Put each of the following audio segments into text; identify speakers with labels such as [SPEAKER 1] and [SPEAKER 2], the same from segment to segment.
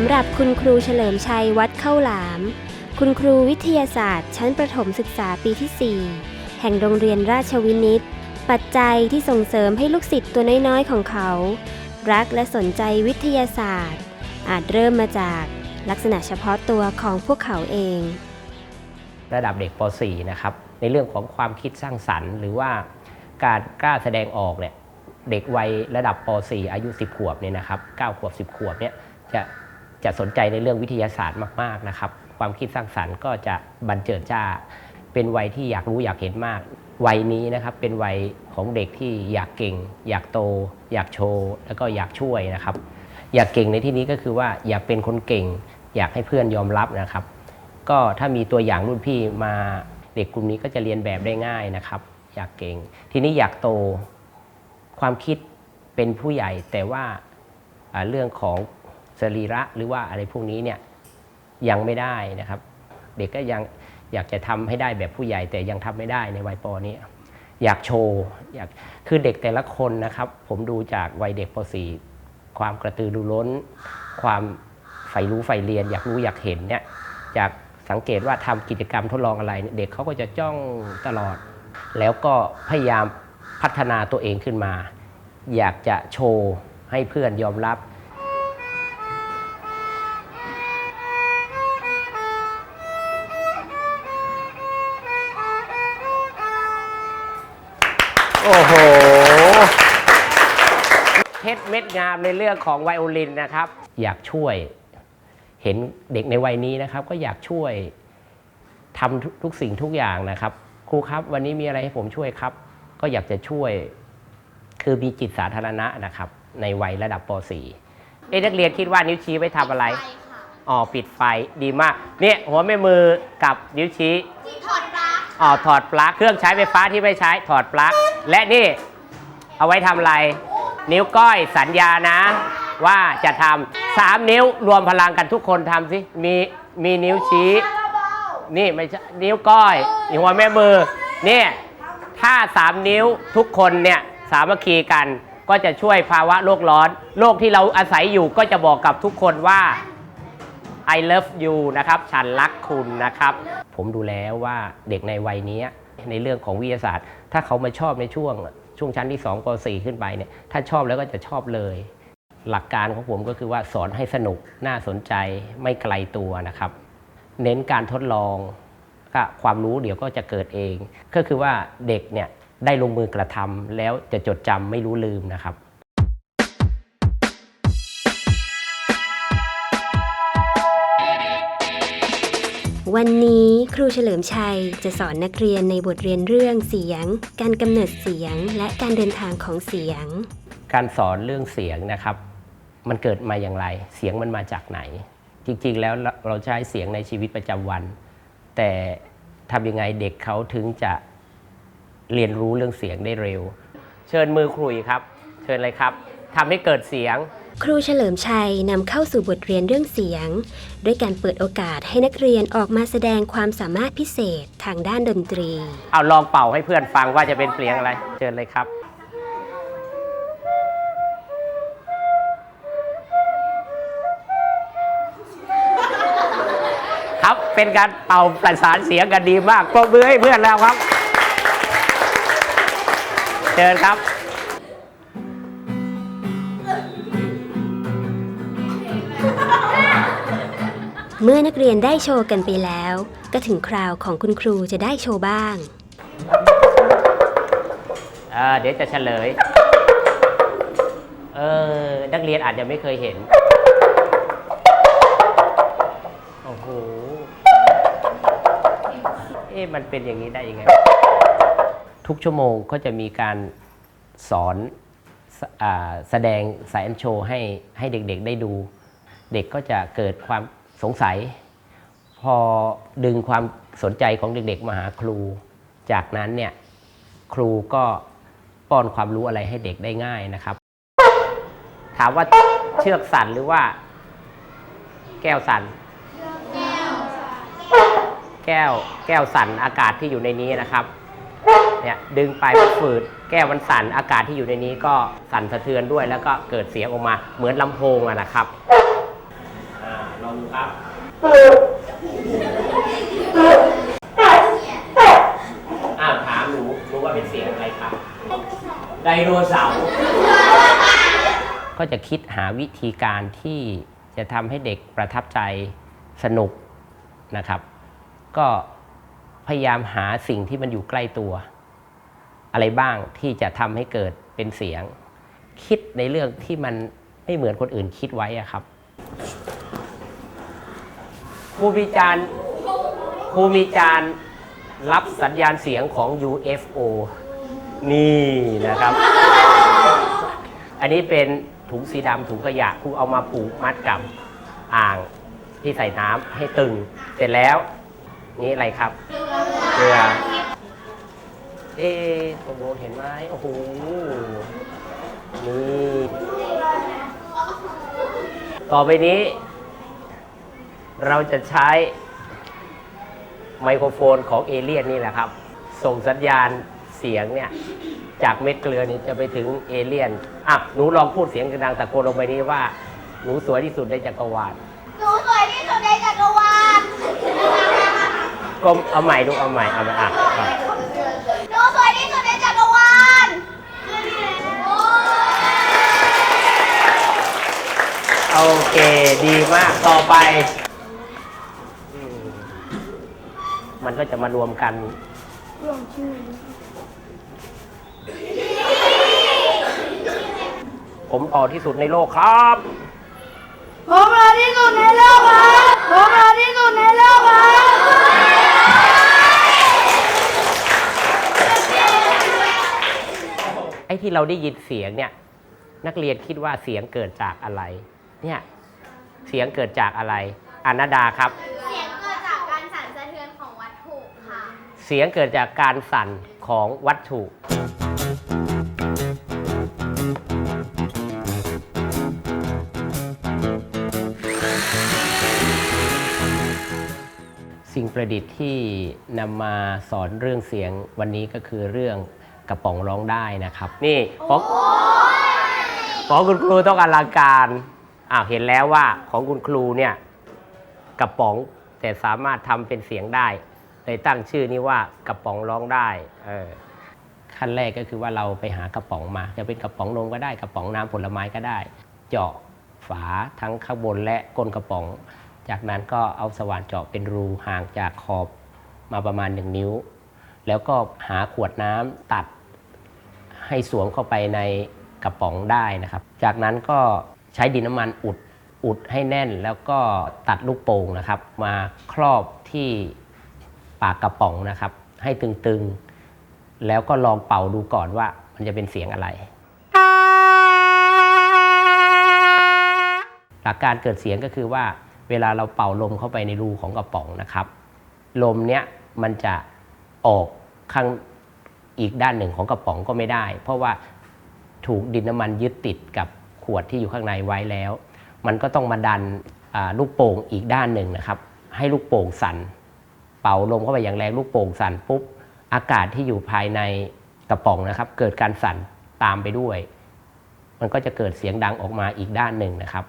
[SPEAKER 1] ำหรับคุณครูเฉลิมชัยวัดเข้าหลาม คุณครูวิทยาศาสตร์ ชั้นประถมศึกษาปีที่ 4 แห่งโรงเรียนราชวินิต ปัจจัยที่ส่งเสริมให้ลูกศิษย์ตัวน้อยๆของเขา รักและสนใจวิทยาศาสตร์ อาจเริ่มมาจากลักษณะเฉพาะตัวของพวกเขาเอง
[SPEAKER 2] ระดับเด็กป .4 นะครับในเรื่องของความคิดสร้างสรรค์ หรือว่าการกล้าแสดงออกเนี่ยเด็กวัยระดับป .4 อายุ 10 ขวบเนี่ยนะครับ 9 ขวบ 10 ขวบเนี่ยจะ จะสนใจในเรื่องวิทยาศาสตร์มาก ๆ นะครับ ความคิดสร้างสรรค์ก็จะบันเจิดจ้า เป็นวัยที่อยากรู้อยากเห็นมาก วัยนี้นะครับเป็นวัยของเด็กที่อยากเก่ง อยากโต อยากโชว์ แล้วก็อยากช่วยนะครับ อยากเก่งในที่นี้ก็คือว่าอยากเป็นคนเก่ง อยากให้เพื่อนยอมรับนะครับ ก็ถ้ามีตัวอย่างรุ่นพี่มาเด็กกลุ่มนี้ก็จะเรียนแบบได้ง่ายนะครับ อยากเก่ง ทีนี้อยากโตความคิดเป็นผู้ใหญ่แต่ว่าอ่าเรื่องของ สรีระหรือว่าอะไรพวกนี้เนี่ยยังไม่ได้นะครับ เด็กก็ยังอยากจะทำให้ได้แบบผู้ใหญ่แต่ยังทำไม่ได้ในวัยปอนี้ อยากโชว์อยากคือเด็กแต่ละคนนะครับ ผมดูจากวัยเด็กป .4 ความกระตือรือร้น ความใฝ่รู้ใฝ่เรียน อยากรู้อยากเห็นเนี่ยจากสังเกตว่าทำกิจกรรมทดลองอะไร เด็กเขาก็จะจ้องตลอด แล้วก็พยายามพัฒนาตัวเองขึ้นมา อยากจะโชว์ให้เพื่อนยอมรับ งามในเรื่องของไวโอลินนะครับ อยากช่วย เห็นเด็กในวัยนี้นะครับ ก็อยากช่วยทำทุกทุกสิ่งทุกอย่างนะครับ ครูครับวันนี้มีอะไรให้ผมช่วยครับ ก็อยากจะช่วยคือมีจิตสาธารณะนะครับ ในวัยระดับป .4 เอ๊ะนักเรียนคิดว่านิ้วชี้ไว้ทำอะไรอ๋อปิดไฟดีมาก เนี่ยหัวแม่มือกับนิ้วชี้
[SPEAKER 3] ที่ถอดปลั๊ก
[SPEAKER 2] อ๋อถอดปลั๊กเครื่องใช้ไฟฟ้าที่ไม่ใช้ถอดปลั๊กและนี่เอาไว้ทำอะไร นิ้วก้อยสัญญานะ ว่าจะทำสามนิ้วรวมพลังกันทุกคนทำสิ มีมีนิ้วชี้ นี่ไม่ใช่นิ้วก้อยหัวแม่มือเนี่ยถ้าสามนิ้วทุกคนเนี่ยสามัคคีกันก็จะช่วยภาวะโลกร้อน โลกที่เราอาศัยอยู่ก็จะบอกกับทุกคนว่า I love you นะครับ ฉันรักคุณนะครับ ผมดูแล้วว่าเด็กในวัยนี้ในเรื่องของวิทยาศาสตร์ ถ้าเขามาชอบในช่วง ช่วงชั้นที่2ป .4 ขึ้นไปเนี่ยถ้าชอบแล้วก็จะชอบเลย หลักการของผมก็คือว่าสอนให้สนุกน่าสนใจไม่ไกลตัวนะครับ เน้นการทดลองก็ความรู้เดี๋ยวก็จะเกิดเอง ก็คือว่าเด็กเนี่ยได้ลงมือกระทำแล้วจะจดจำไม่รู้ลืมนะครับ
[SPEAKER 1] วันนี้ครูเฉลิมชัยจะสอนนักเรียนในบทเรียนเรื่องเสียง การกำเนิดเสียง และการเดินทางของเสียง
[SPEAKER 2] การสอนเรื่องเสียงนะครับ มันเกิดมาอย่างไร เสียงมันมาจากไหน จริงๆ แล้วเราใช้เสียงในชีวิตประจำวัน แต่ทำยังไงเด็กเขาถึงจะเรียนรู้เรื่องเสียงได้เร็ว เชิญมือครุยครับ เชิญเลยครับทำให้เกิดเสียง
[SPEAKER 1] ครูเฉลิมชัยนำเข้าสู่บทเรียนเรื่องเสียง ด้วยการเปิดโอกาสให้นักเรียนออกมาแสดงความสามารถพิเศษทางด้านดนตรี
[SPEAKER 2] เอาลองเป่าให้เพื่อนฟังว่าจะเป็นเสียงอะไรเชิญเลยครับ ครับเป็นการเป่าประสานเสียงกันดีมากปรบมือให้เพื่อนแล้วครับ เชิญครับ
[SPEAKER 1] เมื่อนักเรียนได้โชว์กันไปแล้ว ก็ถึงคราวของคุณครูจะได้โชว์บ้าง
[SPEAKER 2] เอ่อเดี๋ยวจะเฉลย เออ นักเรียนอาจจะไม่เคยเห็น โอ้โห เอ๊ะมันเป็นอย่างนี้ได้ยังไง ทุกชั่วโมงก็จะมีการสอนสอ่าแสดงสายอันโชว์ให้ให้เด็กๆได้ดู เด็กก็จะเกิดความ สงสัย พอดึงความสนใจของเด็ก ๆ มาหาครู จากนั้นเนี่ยครูก็ป้อนความรู้อะไรให้เด็กได้ง่ายนะครับ ถามว่าเชือกสั่นหรือว่า แก้วสั่นแก้วแก้วสั่นอากาศที่อยู่ในนี้นะครับเนี่ยดึงไปมันฝืดแก้วมันสั่นอากาศที่อยู่ในนี้ก็สั่นสะเทือนด้วย แล้วก็เกิดเสียงออกมาเหมือนลำโพงอะนะครับอ่า ได โนเสาร์ก็จะคิดหาวิธีการที่จะทำให้เด็กประทับใจสนุกนะครับ ก็พยายามหาสิ่งที่มันอยู่ใกล้ตัว อะไรบ้างที่จะทำให้เกิดเป็นเสียง คิดในเรื่องที่มันไม่เหมือนคนอื่นคิดไว้อะครับครูมีจารครูมีจารรับสัญญาณเสียงของ UFO นี่นะครับ อันนี้เป็นถุงสีดำถุงขยะครูเอามาผูกมัดกับอ่างที่ใส่น้ำให้ตึง เสร็จแล้ว นี่อะไรครับเกลือเอ๊ะตรงโน้นเห็นไหมโอ้โหนี่ต่อไปนี้ เราจะใช้ไมโครโฟนของเอเลี่ยนนี่แหละครับ ส่งสัญญาณ เสียงเนี่ยจากเม็ดเกลือนี่จะไปถึงเอเลี่ยนอะหนูลองพูดเสียงดังๆตะโกนลงไปนี้ว่า หนูสวยที่สุดในจักรวาล
[SPEAKER 3] หนูสวยที่สุดในจักรวาล
[SPEAKER 2] ก็เอาใหม่ดูเอาใหม่เอาใหม่อะอะ
[SPEAKER 3] หนูสวยที่สุดในจักรวาลโอ้ย
[SPEAKER 2] โอเค ดีมากต่อไปอืมมันก็จะมารวมกัน ผมต่อที่สุดในโลกครับ
[SPEAKER 3] ผมรอที่สุดในโลกครับ ผมรอที่สุดในโลกครับ
[SPEAKER 2] ไอ้ที่เราได้ยินเสียงเนี่ย นักเรียนคิดว่าเสียงเกิดจากอะไร เนี่ย เสียงเกิดจากอะไรอานาดาครับ
[SPEAKER 3] เสียงเกิดจากการสั่นสะเทือนของวัตถุค่ะ
[SPEAKER 2] เสียงเกิดจากการสั่นของวัตถุ สิ่งประดิษฐ์ที่นำมาสอนเรื่องเสียงวันนี้ก็คือเรื่องกระป๋องร้องได้นะครับ นี่ของของคุณครูต้องอลังการอ้าวเห็นแล้วว่าของคุณครูเนี่ยกระป๋องแต่สามารถทำเป็นเสียงได้เลยตั้งชื่อนี้ว่ากระป๋องร้องได้เออขั้นแรกก็คือว่าเราไปหากระป๋องมา จะเป็นกระป๋องนมก็ได้กระป๋องน้ำผลไม้ก็ได้ เจาะฝาทั้งข้างบนและก้นกระป๋อง จากนั้นก็เอาสว่านเจาะเป็นรูห่างจากขอบมาประมาณ 1 นิ้ว แล้วก็หาขวดน้ำตัดให้สวมเข้าไปในกระป๋องได้นะครับ จากนั้นก็ใช้ดินน้ำมันอุดอุดให้แน่นแล้วก็ตัดลูกโป่งนะครับ มาครอบที่ปากกระป๋องนะครับ ให้ตึงๆ แล้วก็ลองเป่าดูก่อนว่ามันจะเป็นเสียงอะไร หลักการเกิดเสียงก็คือว่า เวลาเราเป่าลมเข้าไปในรูของกระป๋องนะครับ ลมเนี้ยมันจะออกข้างอีกด้านหนึ่งของกระป๋องก็ไม่ได้ เพราะว่าถูกดินน้ำมันยึดติดกับขวดที่อยู่ข้างในไว้แล้ว มันก็ต้องมาดันลูกโป่งอีกด้านหนึ่งนะครับ ให้ลูกโป่งสั่น เป่าลมเข้าไปอย่างแรงลูกโป่งสั่นปุ๊บอากาศที่อยู่ภายในกระป๋องนะครับ เกิดการสั่นตามไปด้วย มันก็จะเกิดเสียงดังออกมาอีกด้านหนึ่งนะครับ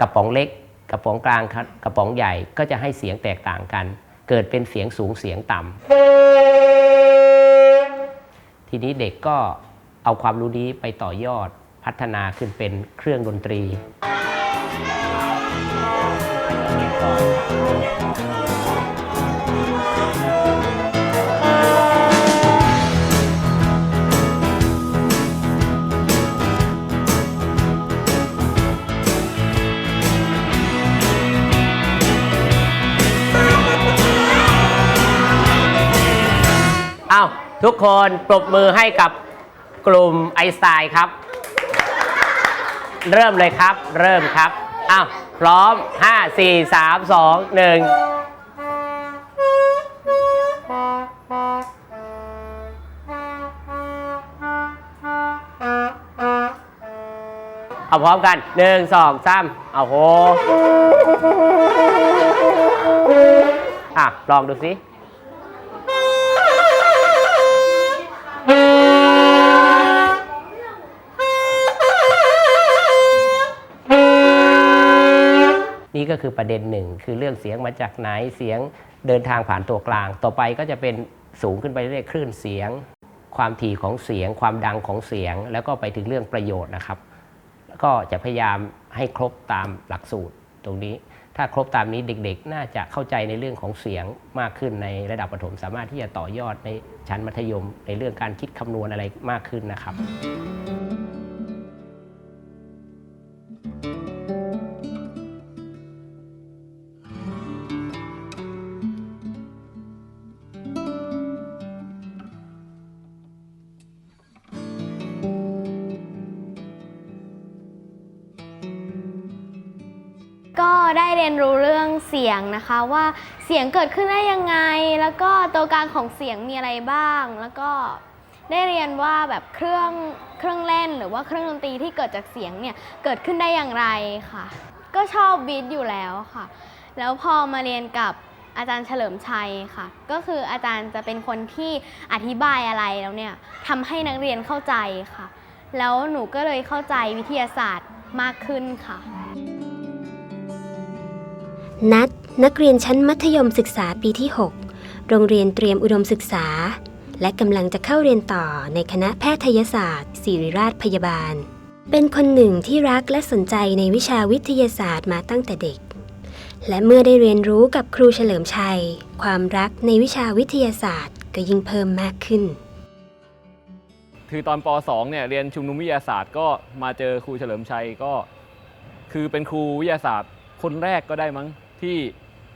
[SPEAKER 2] กระป๋องเล็ก กระป๋องกลางครับกระป๋องใหญ่ก็จะให้เสียงแตกต่างกัน เกิดเป็นเสียงสูงเสียงต่ำทีนี้เด็กก็เอาความรู้นี้ไปต่อยอดพัฒนาขึ้นเป็นเครื่องดนตรี ทุกคนปรบมือให้กับกลุ่มไอสไตน์ครับ เริ่มเลยครับ เริ่มครับ อ้าว พร้อม 5 4 3 2 1เอาพร้อมกัน1 2 3เอาโหอะ ลองดูสิ นี่ก็คือประเด็นหนึ่งคือเรื่องเสียงมาจากไหนเสียงเดินทางผ่านตัวกลาง ต่อไปก็จะเป็นสูงขึ้นไปเรื่อยคลื่นเสียง ความถี่ของเสียง ความดังของเสียง แล้วก็ไปถึงเรื่องประโยชน์นะครับ ก็จะพยายามให้ครบตามหลักสูตรตรงนี้ ถ้าครบตามนี้เด็กๆ น่าจะเข้าใจในเรื่องของเสียงมากขึ้นในระดับประถม สามารถที่จะต่อยอดในชั้นมัธยม ในเรื่องการคิดคำนวณอะไรมากขึ้นนะครับ
[SPEAKER 4] ได้เรียนรู้เรื่องเสียงนะคะว่าเสียงเกิดขึ้นได้ยังไง แล้วก็ตัวกางของเสียงมีอะไรบ้าง แล้วก็ได้เรียนว่าแบบเครื่องเครื่องเล่นหรือว่าเครื่องดนตรีที่เกิดจากเสียงเนี่ยเกิดขึ้นได้อย่างไรค่ะ ก็ชอบบีทอยู่แล้วค่ะ แล้วพอมาเรียนกับอาจารย์เฉลิมชัยค่ะ ก็คืออาจารย์จะเป็นคนที่อธิบายอะไรแล้วเนี่ยทำให้นักเรียนเข้าใจค่ะ แล้วหนูก็เลยเข้าใจวิทยาศาสตร์มากขึ้นค่ะ
[SPEAKER 1] นัดนักเรียนชั้นมัธยมศึกษาปีที่ 6 โรงเรียนเตรียมอุดมศึกษา และกำลังจะเข้าเรียนต่อในคณะแพทยศาสตร์ ศิริราชพยาบาล เป็นคนหนึ่งที่รักและสนใจในวิชาวิทยาศาสตร์มาตั้งแต่เด็ก และเมื่อได้เรียนรู้กับครูเฉลิมชัย ความรักในวิชาวิทยาศาสตร์ก็ยิ่งเพิ่มมากขึ้น
[SPEAKER 5] คือตอนป .2 เนี่ยเรียนชุมนุมวิทยาศาสตร์ก็มาเจอครูเฉลิมชัยก็ คือเป็นครูวิทยาศาสตร์คนแรกก็ได้มั้ง ที่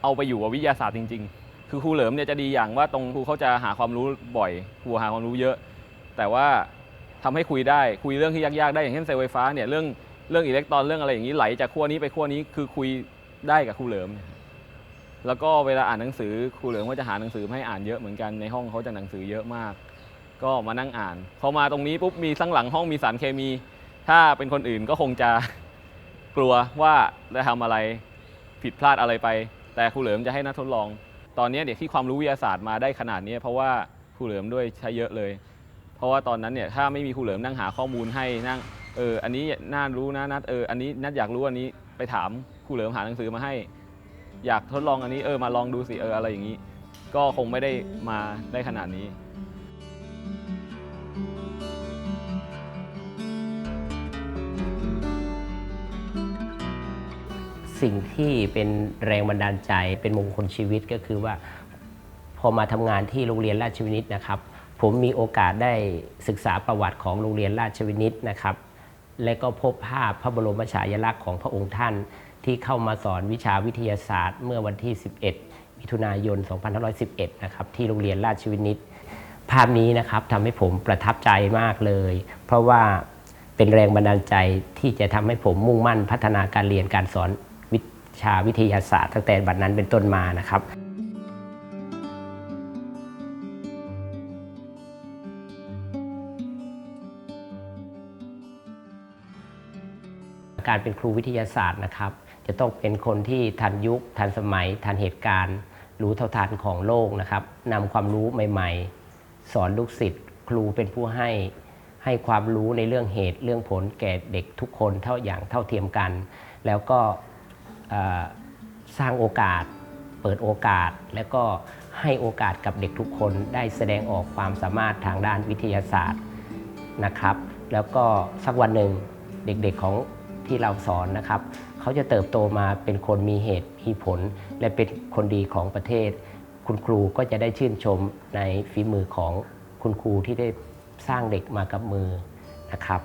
[SPEAKER 5] เอาไปอยู่กับวิทยาศาสตร์จริง ๆ คือครูเหลิมเนี่ยจะดีอย่างว่าตรงครูเขาจะหาความรู้บ่อยครูหาความรู้เยอะ แต่ว่าทำให้คุยได้คุยเรื่องที่ยากๆได้อย่างเช่นเซลล์ไฟฟ้าเนี่ยเรื่องเรื่องอิเล็กตรอนเรื่องอะไรอย่างนี้ไหลจากขั้วนี้ไปขั้วนี้คือคุยได้กับครูเหลิม แล้วก็เวลาอ่านหนังสือครูเหลิมก็จะหาหนังสือให้อ่านเยอะเหมือนกันในห้องเขาจะหนังสือเยอะมาก ก็มานั่งอ่านพอมาตรงนี้ปุ๊บมีข้งหลังห้องมีสารเคมี ถ้าเป็นคนอื่นก็คงจะกลัวว่าจะทำอะไร ผิดพลาดอะไรไป แต่ครูเหลิมจะให้นักทดลอง ตอนนี้เด็กที่ความรู้วิทยาศาสตร์มาได้ขนาดนี้ เพราะว่าครูเหลิมด้วยใช้เยอะเลย เพราะว่าตอนนั้นเนี่ยถ้าไม่มีครูเหลิมนั่งหาข้อมูลให้นั่งเอออันนี้น่ารู้นะนัดเอออันนี้นัดอยากรู้อันนี้ไปถามครูเหลิมหาหนังสือมาให้ อยากทดลองอันนี้เออมาลองดูสิเอออะไรอย่างนี้ ก็คงไม่ได้มาได้ขนาดนี้
[SPEAKER 2] สิ่งที่เป็นแรงบันดาลใจ เป็นมงคลชีวิตก็คือว่า พอมาทำงานที่โรงเรียนราชวินิตนะครับ ผมมีโอกาสได้ศึกษาประวัติของโรงเรียนราชวินิตนะครับ และก็พบภาพพระบรมฉายาลักษณ์ของพระองค์ท่านที่เข้ามาสอนวิชาวิทยาศาสตร์ เมื่อวันที่ 11 มิถุนายน 2511 นะครับที่โรงเรียนราชวินิต ภาพนี้นะครับทำให้ผมประทับใจมากเลย เพราะว่าเป็นแรงบันดาลใจที่จะทำให้ผมมุ่งมั่นพัฒนาการเรียนการสอน ชาวิทยาศาสตร์ตั้งแต่บัดนั้นเป็นต้นมานะครับการเป็นครูวิทยาศาสตร์นะครับ จะต้องเป็นคนที่ทันยุค ทันสมัย ทันเหตุการณ์ รู้เท่าทันของโลกนะครับนำความรู้ใหม่ ๆ สอนลูกศิษย์ ครูเป็นผู้ให้ให้ความรู้ในเรื่องเหตุเรื่องผลแก่เด็กทุกคนเท่าอย่างเท่าเทียมกัน แล้วก็ สร้างโอกาส เปิดโอกาส แล้วก็ให้โอกาสกับเด็กทุกคนได้แสดงออกความสามารถทางด้านวิทยาศาสตร์นะครับ แล้วก็สักวันหนึ่งเด็กๆของที่เราสอนนะครับเขาจะเติบโตมาเป็นคนมีเหตุมีผล และเป็นคนดีของประเทศ คุณครูก็จะได้ชื่นชมในฝีมือของคุณครูที่ได้สร้างเด็กมากับมือนะครับ